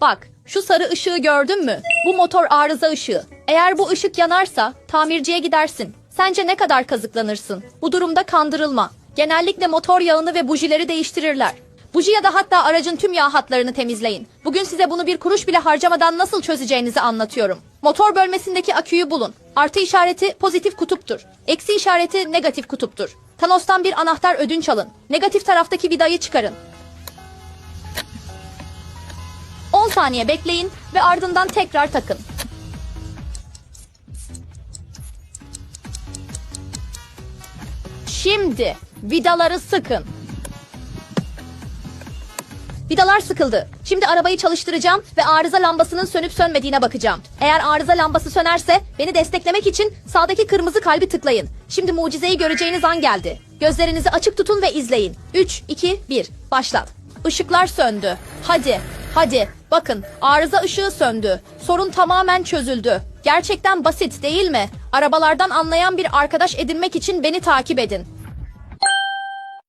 Bak, şu sarı ışığı gördün mü? Bu motor arıza ışığı. Eğer bu ışık yanarsa tamirciye gidersin. Sence ne kadar kazıklanırsın? Bu durumda kandırılma. Genellikle motor yağını ve bujileri değiştirirler. Buji ya da hatta aracın tüm yağ hatlarını temizleyin. Bugün size bunu bir kuruş bile harcamadan nasıl çözeceğinizi anlatıyorum. Motor bölmesindeki aküyü bulun. Artı işareti pozitif kutuptur. Eksi işareti negatif kutuptur. Thanos'tan bir anahtar ödünç alın. Negatif taraftaki vidayı çıkarın. Saniye bekleyin ve ardından tekrar takın. Şimdi vidaları sıkın. Vidalar sıkıldı. Şimdi arabayı çalıştıracağım ve arıza lambasının sönüp sönmediğine bakacağım. Eğer arıza lambası sönerse beni desteklemek için sağdaki kırmızı kalbi tıklayın. Şimdi mucizeyi göreceğiniz an geldi. Gözlerinizi açık tutun ve izleyin. 3, 2, 1. Başlat. Işıklar söndü. Hadi, hadi. Bakın, arıza ışığı söndü. Sorun tamamen çözüldü. Gerçekten basit değil mi? Arabalardan anlayan bir arkadaş edinmek için beni takip edin.